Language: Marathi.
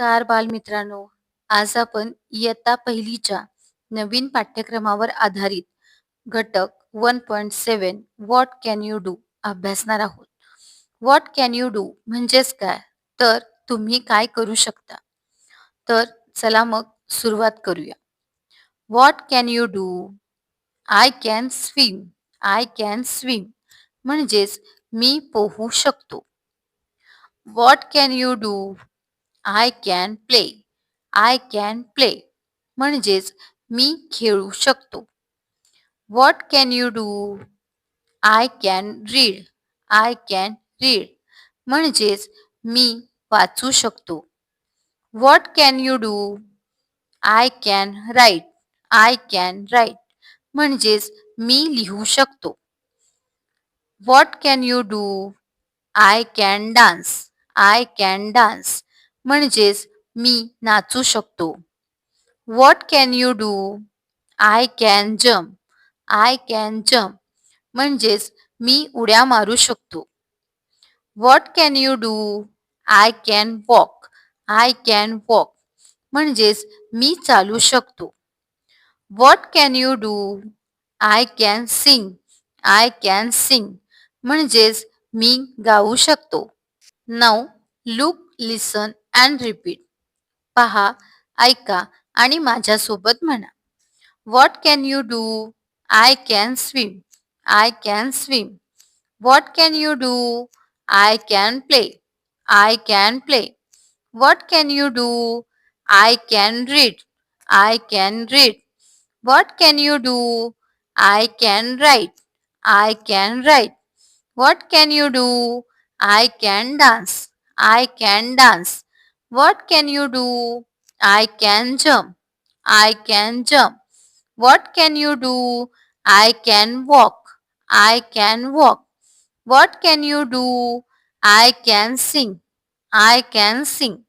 नमस्कार बालमित्रांनो. आज आपण इयत्ता पहिलीच्या नवीन पाठ्यक्रमावर आधारित घटक one point seven what can you do अभ्यासणार आहोत. व्हॉट कॅन यू डू म्हणजेच काय? तर तुम्ही काय करू शकता? तर चला मग सुरुवात करूया. What can you do? I can swim. I can swim म्हणजेच मी पोहू शकतो. What can you do? I can play I can play म्हणजेच मी खेळू शकतो. What can you do I can read I can read म्हणजेच मी वाचू शकतो. What can you do I can write I can write म्हणजेच मी लिहू शकतो. What can you do I can dance I can dance म्हणजेच मी नाचू शकतो. What can you do I can jump I can jump म्हणजेच मी उड्या मारू शकतो. What can you do I can walk I can walk म्हणजेच मी चालू शकतो. What can you do I can sing I can sing म्हणजेच मी गाऊ शकतो. Now look listen and repeat पहा ऐका आणि माझ्यासोबत म्हणा what can you do I can swim I can swim what can you do I can play I can play what can you do I can read I can read what can you do I can write I can write what can you do I can dance I can dance What can you do? I can jump. I can jump. What can you do? I can walk. I can walk. What can you do? I can sing. I can sing.